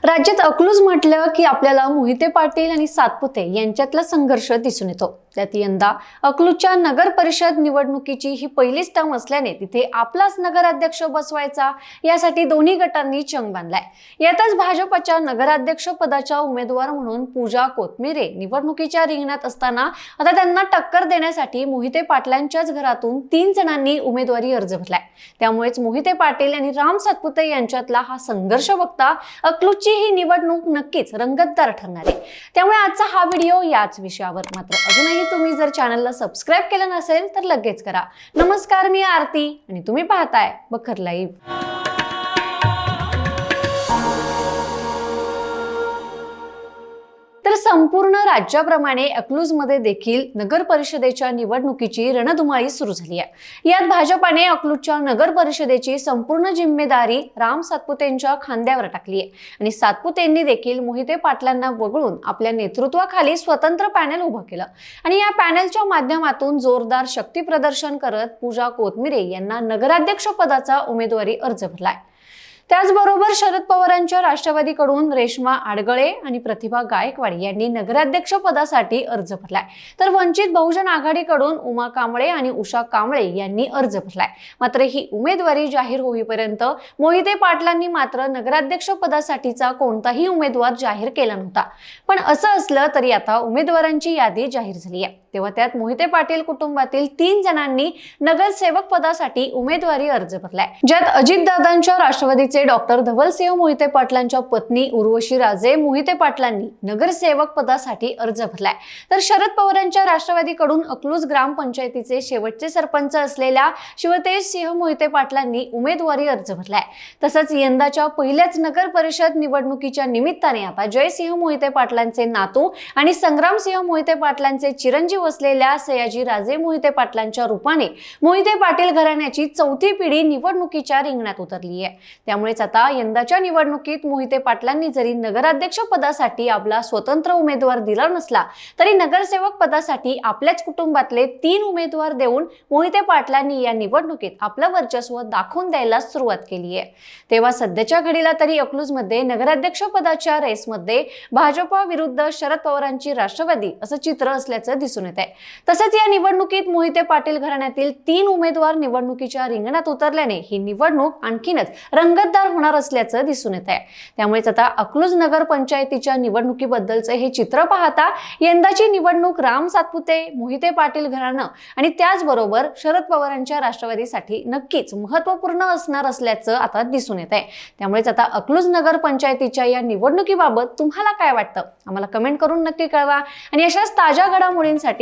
राज्यात अकलूज म्हटलं की आपल्याला मोहिते पाटील आणि सातपुते यांच्यातला संघर्ष दिसून येतो. त्यात यंदा अकलूजच्या नगर परिषद निवडणुकीची ही पहिलीच टर्म असल्याने तिथे आपलाच नगराध्यक्ष बसवायचा यासाठी दोन्ही गटांनी चंग बांधलाय. यातच भाजपच्या नगराध्यक्ष पदाच्या उमेदवार म्हणून पूजा कोथमिरे निवडणुकीच्या रिंगणात असताना आता त्यांना टक्कर देण्यासाठी मोहिते पाटलांच्याच घरातून तीन जणांनी उमेदवारी अर्ज भरलाय. त्यामुळेच मोहिते पाटील आणि राम सातपुते यांच्यातला हा संघर्ष बघता अकलूज ची ही निवडणूक नक्कीच रंगतदार ठरणार आहे. त्यामुळे आजचा हा व्हिडिओ याच विषयावर मात्र अजूनही तुम्ही जर चॅनलला सबस्क्राईब केलं नसेल तर लगेच करा. नमस्कार मी आरती आणि तुम्ही पाहताय बखर लाईव्ह. संपूर्ण राज्याप्रमाणे अकलूजमध्ये देखील नगर परिषदेच्या निवडणुकीची रणधुमाळी सुरू झाली आहे. यात भाजपाने अकलूजच्या नगर परिषदेची संपूर्ण जिम्मेदारी राम सातपुतेंच्या खांद्यावर टाकली आहे. आणि सातपुतेंनी देखील मोहिते पाटलांना वगळून आपल्या नेतृत्वाखाली स्वतंत्र पॅनल उभं केलं. आणि या पॅनलच्या माध्यमातून जोरदार शक्ती प्रदर्शन करत पूजा कोथमिरे यांना नगराध्यक्ष पदाचा उमेदवारी अर्ज भरलाय. त्याचबरोबर शरद पवारांच्या राष्ट्रवादीकडून रेश्मा आडगळे आणि प्रतिभा गायकवाड यांनी नगराध्यक्ष पदासाठी अर्ज भरलाय. तर वंचित बहुजन आघाडीकडून उमा कांबळे आणि उषा कांबळे यांनी अर्ज भरलाय. मात्र ही उमेदवारी जाहीर होईपर्यंत मोहिते पाटलांनी मात्र नगराध्यक्ष पदासाठीचा कोणताही उमेदवार जाहीर केला नव्हता. पण असं असलं तरी आता उमेदवारांची यादी जाहीर झाली आहे. तेव्हा त्यात मोहिते पाटील कुटुंबातील तीन जणांनी नगरसेवक पदासाठी उमेदवारी अर्ज भरलाय. ज्यात अजितदादांच्या राष्ट्रवादीचे डॉक्टर धवलसिंह मोहिते पाटलांच्या पत्नी उर्वशी राजे मोहिते पाटलांनी नगरसेवक पदासाठी अर्ज भरलाय. तर शरद पवारांच्या राष्ट्रवादीकडून अकलूज ग्रामपंचायतीचे शेवटचे सरपंच असलेल्या शिवतेज सिंह मोहिते पाटलांनी उमेदवारी अर्ज भरलाय. तसंच यंदाच्या पहिल्याच नगर परिषद निवडणुकीच्या निमित्ताने आता जयसिंह मोहिते पाटलांचे नातू आणि संग्रामसिंह मोहिते पाटलांचे चिरंजीव असलेल्या सयाजी राजे मोहिते पाटलांच्या रूपाने मोहिते पाटील घराण्याची चौथी पिढी निवडणुकीच्या रिंगणात उतरली आहे. त्यामुळेच आता यंदाच्या निवडणुकीत मोहिते पाटलांनी जरी नगराध्यक्ष पदासाठी आपला स्वतंत्र उमेदवार दिला नसला तरी नगरसेवक पदासाठी आपल्याच कुटुंबातले तीन उमेदवार देऊन मोहिते पाटलांनी या निवडणुकीत आपलं वर्चस्व दाखवून द्यायला सुरुवात केली आहे. तेव्हा सध्याच्या घडीला तरी अकलूजमध्ये नगराध्यक्ष पदाच्या रेसमध्ये भाजपा विरुद्ध शरद पवारांची राष्ट्रवादी असं चित्र असल्याचं दिसून येत. आहे. तसंच या निवडणुकीत मोहिते पाटील घराण्यातील तीन उमेदवार निवडणुकीच्या रिंगणात उतरल्याने ही निवडणूक आणखीनच रंगतदार होणार असल्याचं दिसून येत आहे. त्यामुळेच आता अकलूज नगर पंचायतीच्या निवडणुकीबद्दलचं हे चित्र पाहता यंदाची निवडणूक राम सातपुते मोहिते पाटील घराणं आणि त्याचबरोबर शरद पवारांच्या राष्ट्रवादीसाठी नक्कीच महत्त्वपूर्ण असणार असल्याचं आता दिसून येत आहे. त्यामुळेच आता अकलूज नगर पंचायतीच्या या निवडणुकीबाबत तुम्हाला काय वाटतं? आम्हाला कमेंट करून नक्की कळवा आणि अशाच ताज्या घडामोडींसाठी